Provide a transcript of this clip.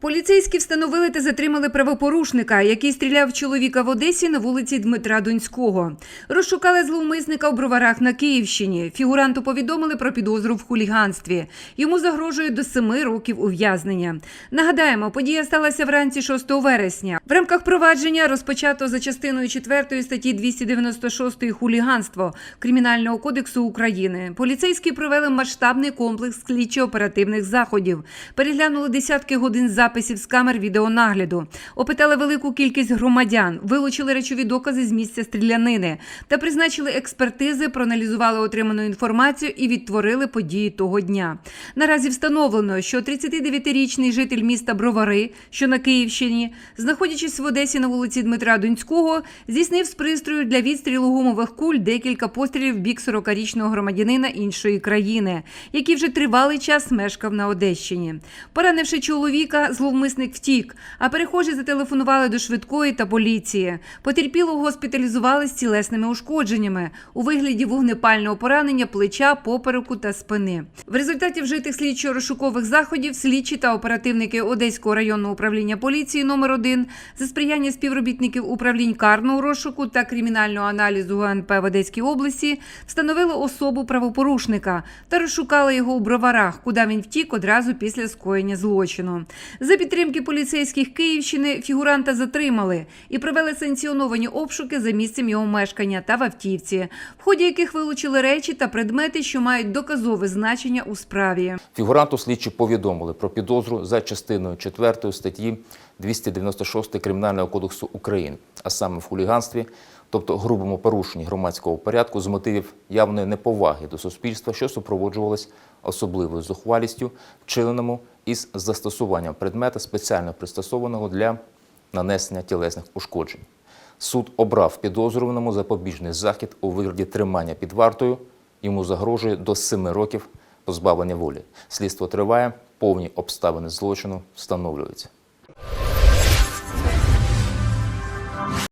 Поліцейські встановили та затримали правопорушника, який стріляв чоловіка в Одесі на вулиці Дмитра Донського. Розшукали зловмисника в броварах на Київщині. Фігуранту повідомили про підозру в хуліганстві. Йому загрожує до семи років ув'язнення. Нагадаємо, подія сталася вранці 6 вересня. В рамках провадження розпочато за частиною 4 статті 296 хуліганство Кримінального кодексу України. Поліцейські провели масштабний комплекс слідчо-оперативних заходів. Переглянули десятки годин записів з камер відеонагляду, опитали велику кількість громадян, вилучили речові докази з місця стрілянини та призначили експертизи, проаналізували отриману інформацію і відтворили події того дня. Наразі встановлено, що 39-річний житель міста Бровари, що на Київщині, знаходячись в Одесі на вулиці Дмитра Донського, здійснив з пристрою для відстрілу гумових куль декілька пострілів в бік 40-річного громадянина іншої країни, який вже тривалий час мешкав на Одещині. Поранивши чоловіка, зловмисник втік, а перехожі зателефонували до швидкої та поліції. Потерпілого госпіталізували з тілесними ушкодженнями у вигляді вогнепального поранення плеча, попереку та спини. В результаті вжитих слідчо-розшукових заходів слідчі та оперативники Одеського районного управління поліції номер 1 за сприяння співробітників управлінь карного розшуку та кримінального аналізу ГНП в Одеській області встановили особу правопорушника та розшукали його у броварах, куди він втік одразу після скоєння злочину. За підтримки поліцейських Київщини фігуранта затримали і провели санкціоновані обшуки за місцем його мешкання та в автівці, в ході яких вилучили речі та предмети, що мають доказове значення у справі. Фігуранту слідчі повідомили про підозру за частиною 4 статті 296 Кримінального кодексу України, а саме в хуліганстві, тобто грубому порушенні громадського порядку з мотивів явної неповаги до суспільства, що супроводжувалось особливою зухвалістю, вчиненому із застосуванням предмета спеціально пристосованого для нанесення тілесних ушкоджень. Суд обрав підозрюваному запобіжний захід у вигляді тримання під вартою. Йому загрожує до 7 років позбавлення волі. Слідство триває, повні обставини злочину встановлюються.